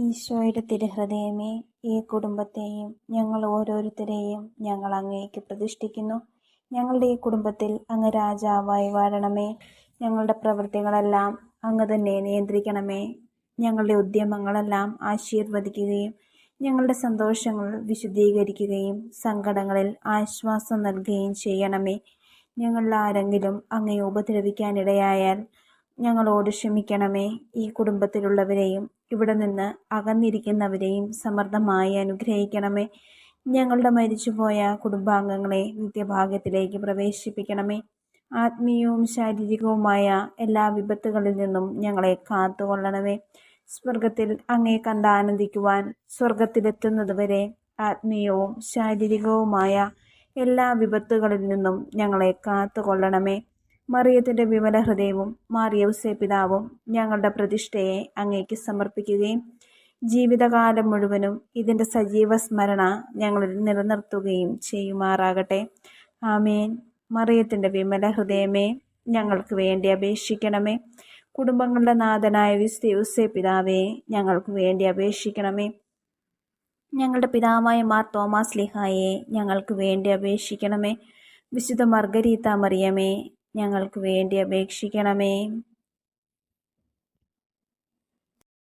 ഈശോയുടെ തിരുഹൃദയമേ ഈ കുടുംബത്തെയും ഞങ്ങൾ ഓരോരുത്തരെയും ഞങ്ങൾ അങ്ങേക്ക് പ്രതിഷ്ഠിക്കുന്നു. ഞങ്ങളുടെ ഈ കുടുംബത്തിൽ അങ്ങ് രാജാവായി വാഴണമേ. ഞങ്ങളുടെ പ്രവൃത്തികളെല്ലാം അങ്ങ് തന്നെ നിയന്ത്രിക്കണമേ. ഞങ്ങളുടെ ഉദ്യമങ്ങളെല്ലാം ആശീർവദിക്കുകയും ഞങ്ങളുടെ സന്തോഷങ്ങൾ വിശദീകരിക്കുകയും സങ്കടങ്ങളിൽ ആശ്വാസം നൽകുകയും ചെയ്യണമേ. ഞങ്ങളിൽ ആരെങ്കിലും അങ്ങയെ ഉപദ്രവിക്കാനിടയായാൽ ഞങ്ങളോട് ക്ഷമിക്കണമേ. ഈ കുടുംബത്തിലുള്ളവരെയും ഇവിടെ നിന്ന് അകന്നിരിക്കുന്നവരെയും സമർത്ഥമായി അനുഗ്രഹിക്കണമേ. ഞങ്ങളുടെ മരിച്ചുപോയ കുടുംബാംഗങ്ങളെ നിത്യഭാഗ്യത്തിലേക്ക് പ്രവേശിപ്പിക്കണമേ. ആത്മീയവും ശാരീരികവുമായ എല്ലാ വിപത്തുകളിൽ നിന്നും ഞങ്ങളെ കാത്തുകൊള്ളണമേ. സ്വർഗത്തിൽ അങ്ങേ കണ്ടാനന്ദിക്കുവാൻ സ്വർഗത്തിലെത്തുന്നതുവരെ ആത്മീയവും ശാരീരികവുമായ എല്ലാ വിപത്തുകളിൽ നിന്നും ഞങ്ങളെ കാത്തുകൊള്ളണമേ. മറിയത്തിന്റെ വിമല ഹൃദയവും മാറിയവസെ പിതാവും ഞങ്ങളുടെ പ്രതിഷ്ഠയെ അങ്ങേക്ക് സമർപ്പിക്കുകയും ജീവിതകാലം മുഴുവനും ഇതിന്റെ സജീവ സ്മരണ ഞങ്ങളിൽ നിലനിർത്തുകയും ചെയ്യുമാറാകട്ടെ. ആമേൻ. മറിയത്തിന്റെ വിമല ഹൃദയമേ ഞങ്ങൾക്ക് വേണ്ടി അപേക്ഷിക്കണമേ. കുടുംബങ്ങളുടെ നാഥനായ വിസ്തയൂസേ പിതാവേ ഞങ്ങൾക്ക് വേണ്ടി അപേക്ഷിക്കണമേ. ഞങ്ങളുടെ പിതാവായ മാർ തോമാസ് ലിഹായെ ഞങ്ങൾക്ക് വേണ്ടി അപേക്ഷിക്കണമേ. വിശുദ്ധ മർഗരീത്ത മറിയമേ ഞങ്ങൾക്ക് വേണ്ടി അപേക്ഷിക്കണമേ.